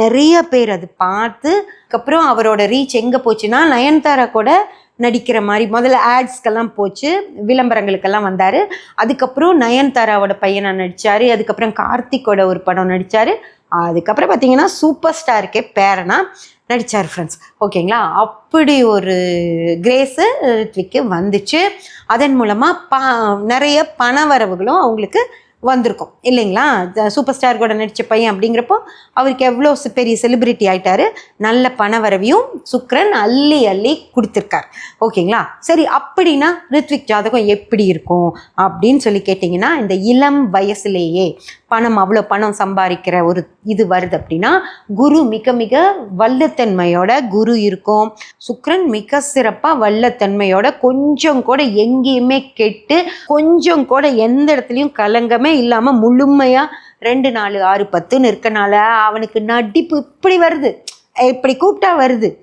நிறைய பேர் அது பார்த்து அதுக்கப்புறம் அவரோட ரீச் எங்கே போச்சுன்னா நயன்தாரா கூட நடிக்கிற மாதிரி முதல்ல ஆட்ஸ்க்கெல்லாம் போச்சு விளம்பரங்களுக்கெல்லாம் வந்தார். அதுக்கப்புறம் நயன்தாராவோட பையனை நடித்தார் அதுக்கப்புறம் கார்த்திக்கோட ஒரு படம் நடித்தார் அதுக்கப்புறம் பார்த்தீங்கன்னா சூப்பர் ஸ்டாருக்கே பேரனா நடித்தார் ஃப்ரெண்ட்ஸ் ஓகேங்களா அப்படி ஒரு கிரேஸு ரித்விக்கு வந்துச்சு. அதன் மூலமாக பா நிறைய பண வரவுகளும் அவங்களுக்கு வந்திருக்கும். இல்லைங்களா? சூப்பர் ஸ்டார் கூட நடித்த பையன் அப்படிங்கிறப்போ அவருக்கு எவ்வளோ பெரிய செலிபிரிட்டி ஆயிட்டாரு. நல்ல பண வரவையும் சுக்ரன் அள்ளி அள்ளி கொடுத்துருக்கார். ஓகேங்களா? சரி அப்படின்னா ரித்விக் ஜாதகம் எப்படி இருக்கும்? அப்படின்னு சொல்லி கேட்டிங்கன்னா இந்த இளம் வயசுலேயே பணம் அவ்வளோ பணம் சம்பாதிக்கிற ஒரு இது வருது அப்படின்னா குரு மிக மிக வல்லத்தன்மையோட குரு இருக்கும். சுக்ரன் மிக சிறப்பாக வல்லத்தன்மையோட கொஞ்சம் கூட எங்கேயுமே கெட்டு கொஞ்சம் கூட எந்த இடத்துலையும் கலங்கமே இல்லாமல் முழுமையாக ரெண்டு நாலு ஆறு பத்துன்னு இருக்கனால அவனுக்கு நடிப்பு இப்படி வருது. இப்படி கூப்பிட்டா வருது.